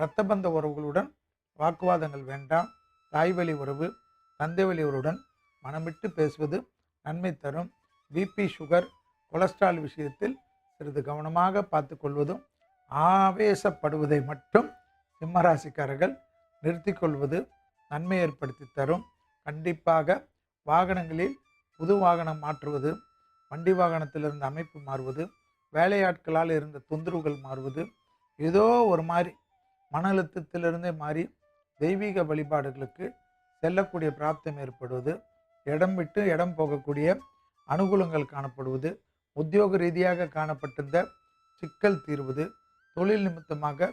இரத்த பந்த உறவுகளுடன் வாக்குவாதங்கள் வேண்டாம். தாய்வழி உறவு தந்தை வழி உறவுடன் மனமிட்டு பேசுவது நன்மை தரும். பிபி சுகர் கொலஸ்ட்ரால் விஷயத்தில் சிறிது கவனமாக பார்த்து கொள்வதும் ஆவேசப்படுவதை மட்டும் சிம்மராசிக்காரர்கள் நிறுத்தி கொள்வது நன்மை ஏற்படுத்தி தரும். கண்டிப்பாக வாகனங்களில் புது வாகனம் மாற்றுவது வண்டி வாகனத்திலிருந்து அமைப்பு மாறுவது வேலையாட்களால் இருந்த தொந்தரவுகள் மாறுவது ஏதோ ஒரு மாதிரி மன அழுத்தத்திலிருந்தே மாறி தெய்வீக வழிபாடுகளுக்கு செல்லக்கூடிய பிராப்தம் ஏற்படுவது இடம் விட்டு இடம் போகக்கூடிய அனுகூலங்கள் காணப்படுவது உத்தியோக ரீதியாக காணப்பட்டிருந்த சிக்கல் தீர்வது தொழில் நிமித்தமாக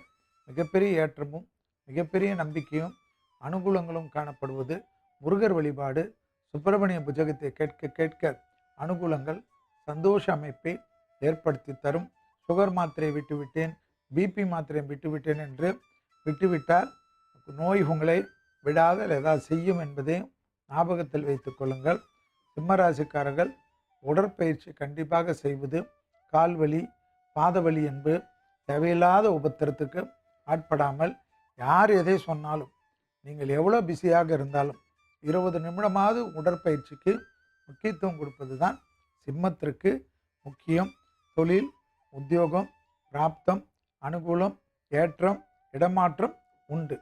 மிகப்பெரிய ஏற்றமும் மிகப்பெரிய நம்பிக்கையும் அனுகூலங்களும் காணப்படுவது முருகர் வழிபாடு சுப்பிரமணிய புஜகத்தை கேட்க கேட்க அனுகூலங்கள் சந்தோஷ அமைப்பை ஏற்படுத்தி தரும் சுகர் மாத்திரை விட்டுவிட்டேன் பிபி மாத்திரை விட்டுவிட்டேன் என்று விட்டுவிட்டால் நோய் உங்களை விடாத ஏதாவது செய்யும் என்பதையும் ஞாபகத்தில் வைத்துக் கொள்ளுங்கள். சிம்மராசிக்காரர்கள் உடற்பயிற்சி கண்டிப்பாக செய்வது கால்வலி பாதவலி என்பது தேவையில்லாத உபத்திரத்துக்கு ஆட்படாமல் யார் எதை சொன்னாலும் நீங்கள் எவ்வளோ பிஸியாக இருந்தாலும் இருபது நிமிடமாவது உடற்பயிற்சிக்கு முக்கியத்துவம் கொடுப்பது தான் சிம்மத்திற்கு முக்கியம். தொழில் உத்தியோகம் பிராப்தம் அனுகூலம் ஏற்றம் இடமாற்றம் உண்டு.